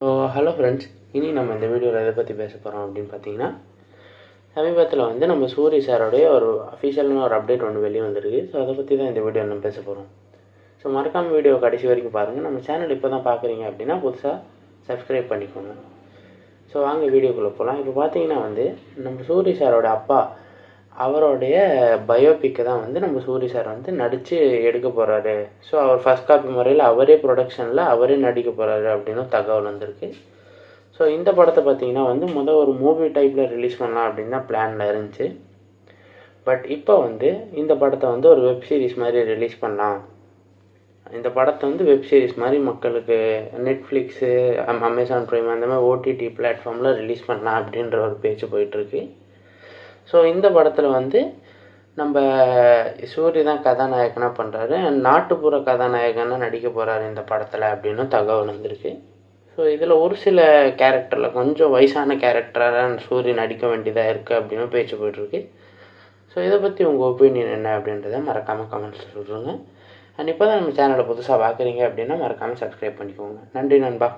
So hello friends இனி நம்ம இந்த வீடியோவில் எதை பற்றி பேச போகிறோம் அப்படின்னு பார்த்தீங்கன்னா சமீபத்தில் வந்து நம்ம சூரி சாரோடைய ஒரு அஃபிஷியலான ஒரு அப்டேட் ஒன்று வெளியே வந்திருக்கு. ஸோ அதை பற்றி தான் இந்த வீடியோ நம்ம பேச போகிறோம் ஸோ மறக்காமல் வீடியோ கடைசி வரைக்கும் பாருங்கள் நம்ம சேனல் இப்போ தான் பார்க்குறீங்க அப்படின்னா புதுசாக சப்ஸ்கிரைப் பண்ணிக்கோங்க. ஸோ வாங்க வீடியோக்குள்ளே போகலாம் இப்போ பார்த்தீங்கன்னா வந்து நம்ம சூரி சாரோட அப்பா அவருடைய பயோபிக்கை தான் வந்து நம்ம சூரி சார் வந்து நடித்து எடுக்க போகிறாரு ஸோ அவர் ஃபஸ்ட் காப்பி முறையில் அவரே ப்ரொடக்ஷனில் அவரே நடிக்க போகிறாரு அப்படின்னு தகவல் வந்திருக்கு. ஸோ இந்த படத்தை பார்த்தீங்கன்னா வந்து முதல் ஒரு மூவி டைப்பில் ரிலீஸ் பண்ணலாம் அப்படின்னு தான் பிளானில் இருந்துச்சு. பட் இப்போ வந்து இந்த படத்தை வந்து ஒரு வெப் சீரிஸ் மாதிரி ரிலீஸ் பண்ணலாம். இந்த படத்தை வந்து வெப் சீரிஸ் மாதிரி மக்களுக்கு நெட்ஃப்ளிக்ஸு அமேசான் ப்ரைம் அந்த மாதிரி ஓடிடி பிளாட்ஃபார்மில் ரிலீஸ் பண்ணலாம் அப்படின்ற ஒரு பேச்சு போயிட்டுருக்கு ஸோ இந்த படத்தில் வந்து நம்ம சூரிய தான் கதாநாயகனாக பண்ணுறாரு நாட்டுப்புற கதாநாயகனாக நடிக்க போகிறாரு இந்த படத்தில் அப்படின்னு தகவல் வந்திருக்கு. ஸோ இதில் ஒரு சில கேரக்டரில் கொஞ்சம் வயசான கேரக்டராக சூரிய நடிக்க வேண்டியதாக இருக்குது அப்படின்னு பேச்சு போயிட்டுருக்கு. ஸோ இதை பற்றி உங்கள் ஒப்பீனியன் என்ன அப்படின்றத மறக்காமல் கமெண்ட்ஸில் சொல்லுங்கள் அண்ட் இப்போ தான் நம்ம சேனலை புதுசாக பார்க்குறீங்க அப்படின்னா மறக்காமல் சப்ஸ்கிரைப் பண்ணிக்கோங்க. நன்றி நண்பா.